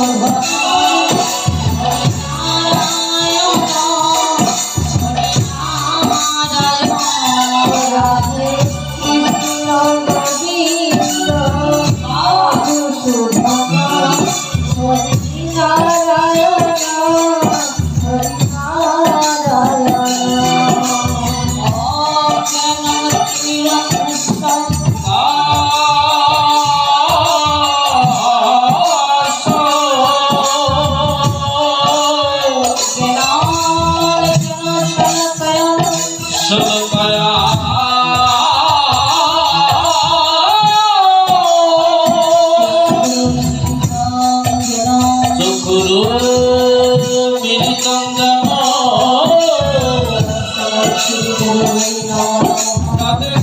Oh, শুনো মায়া চকুরু মিলিতঞ্জন কাদের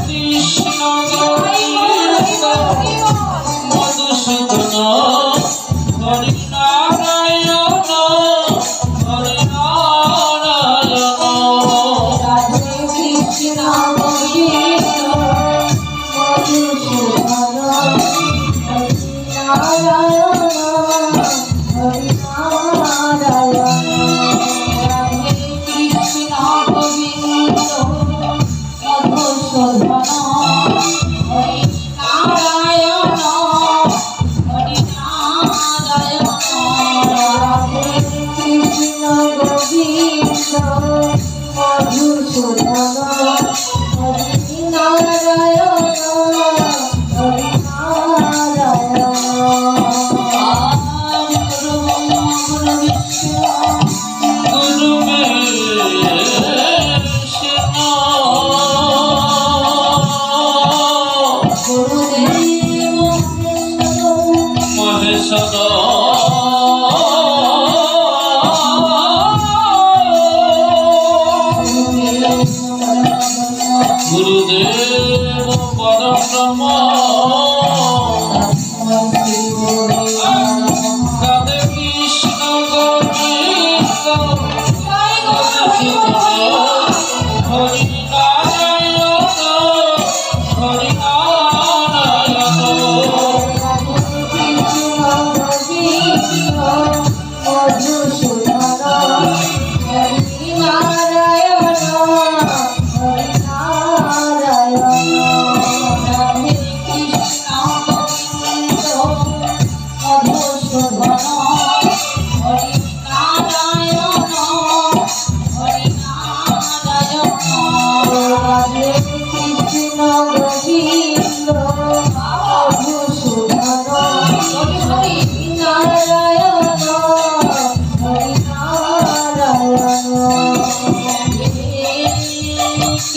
শোনো।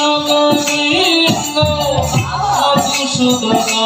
Krishna Krishna Madhusudan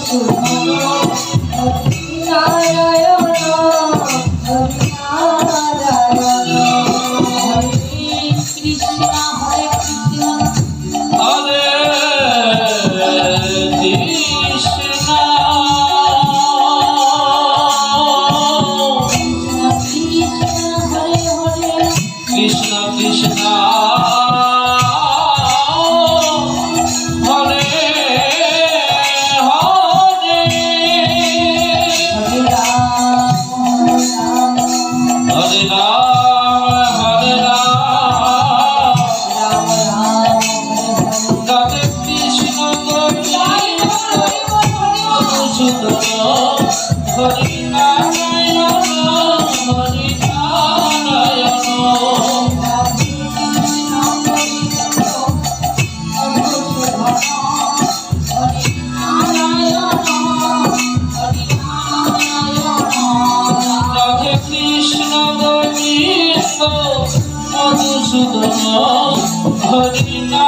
Oh, Oh, Hari Narayan Hari Narayan Krishna Govinda Madhusudan Hari Nam